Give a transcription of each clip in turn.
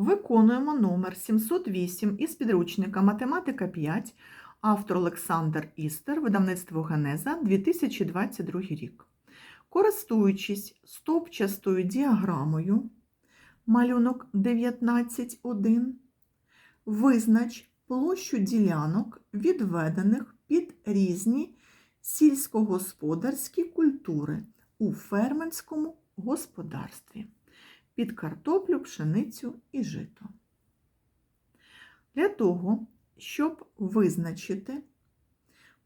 Виконуємо номер 708 із підручника Математика 5, автор Олександр Істер, видавництво Генеза, 2022 рік. Користуючись стопчастою діаграмою, малюнок 19.1, визнач площу ділянок, відведених під різні сільськогосподарські культури у фермерському господарстві під картоплю, пшеницю і жито. Для того, щоб визначити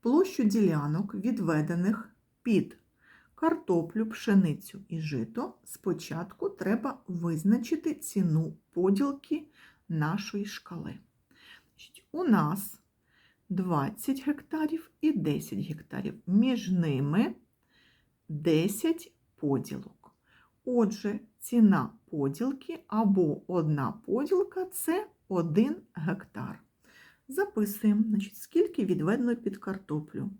площу ділянок, відведених під картоплю, пшеницю і жито, спочатку треба визначити ціну поділки нашої шкали. У нас 20 гектарів і 10 гектарів. Між ними 10 поділок. Отже, ціна поділки або одна поділка це 1 гектар. Записуємо, значить, скільки відведено під картоплю.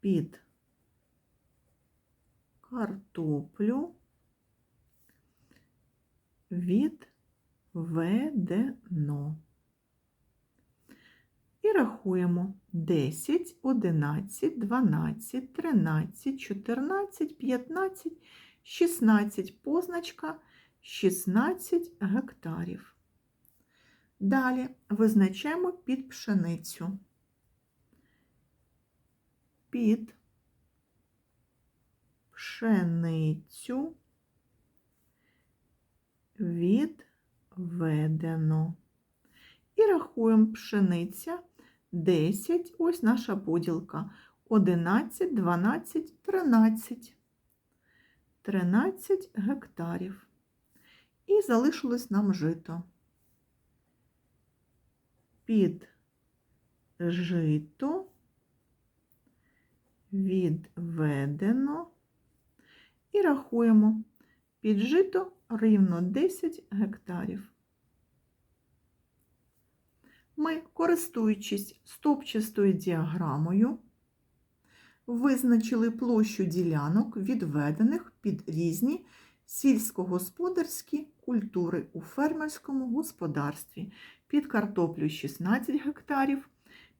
Під картоплю відведено. І рахуємо 10, 11, 12, 13, 14, 15, 16 позначка 16 гектарів. Далі визначаємо під пшеницю. Під пшеницю відведено. І рахуємо пшениця 10, ось наша поділка. 11, 12, 13. 13 гектарів. І залишилось нам жито. Під жито відведено і рахуємо під жито рівно 10 гектарів. Ми, користуючись стопчастою діаграмою, визначили площу ділянок, відведених під різні сільськогосподарські культури у фермерському господарстві, під картоплю 16 гектарів,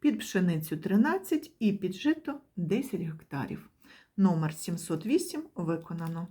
під пшеницю 13 і під жито 10 гектарів. Номер 708 виконано.